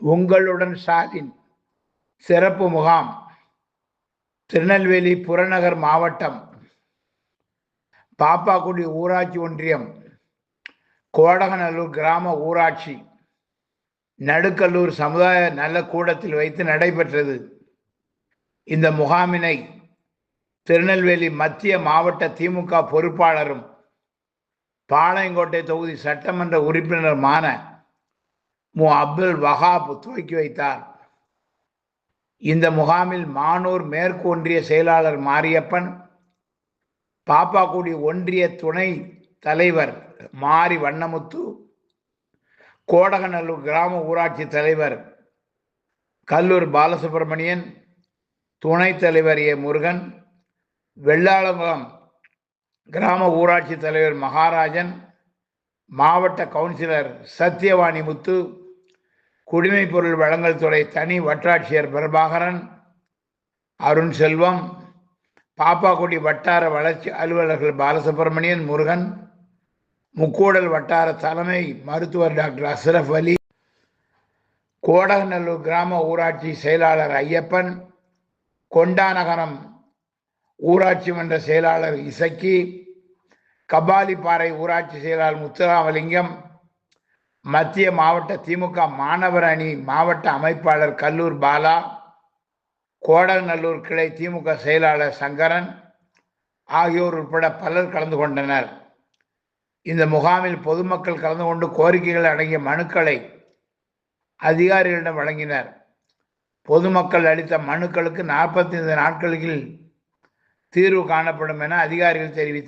உங்களுடன் ஸ்டாலின் சிறப்பு முகாம் திருநெல்வேலி புறநகர் மாவட்டம் பாப்பாக்குடி ஊராட்சி ஒன்றியம் கோடகநல்லூர் கிராம ஊராட்சி நடுக்கல்லூர் சமுதாய நல கூடத்தில் வைத்து நடைபெற்றது. இந்த முகாமினை திருநெல்வேலி மத்திய மாவட்ட திமுக பொறுப்பாளரும் பாளையங்கோட்டை தொகுதி சட்டமன்ற உறுப்பினருமான மு அப்துல் வஹாப் துவக்கி வைத்தார். இந்த முகாமில் மானூர் மேற்கு ஒன்றிய செயலாளர் மாரியப்பன் பாப்பாக்குடி ஒன்றிய துணை தலைவர் மாரி வண்ணமுத்து கோடகநல்லூர் கிராம ஊராட்சி தலைவர் கல்லூர் பாலசுப்ரமணியன் துணைத் தலைவர் ஏ முருகன் வெள்ளாளங்குளம் கிராம ஊராட்சி தலைவர் மகாராஜன் மாவட்ட கவுன்சிலர் சத்யவாணி முத்து குடிமை பொருள் வழங்கல் துறை தனி வட்டாட்சியர் பிரபாகரன் அருண் செல்வம் பாப்பாக்குடி வட்டார வளர்ச்சி அலுவலர்கள் பாலசுப்ரமணியன் முருகன் முக்கூடல் வட்டார தலைமை மருத்துவர் டாக்டர் அஸ்ரஃப் அலி கோடகநல்லூர் கிராம ஊராட்சி செயலாளர் ஐயப்பன் கொண்டாநகரம் ஊராட்சி மன்ற செயலாளர் இசக்கி கபாலிப்பாறை ஊராட்சி செயலாளர் முத்துராமலிங்கம் மத்திய மாவட்ட திமுக மாணவர் அணி மாவட்ட அமைப்பாளர் கல்லூர் பாலா கோடநல்லூர் கிளை திமுக செயலாளர் சங்கரன் ஆகியோர் உட்பட பலர் கலந்து கொண்டனர். இந்த முகாமில் பொதுமக்கள் கலந்து கொண்டு கோரிக்கைகள் அடங்கிய மனுக்களை அதிகாரிகளிடம் வழங்கினர். பொதுமக்கள் அளித்த மனுக்களுக்கு நாற்பத்தைந்து நாட்களில் தீர்வு காணப்படும் என அதிகாரிகள் தெரிவித்தனர்.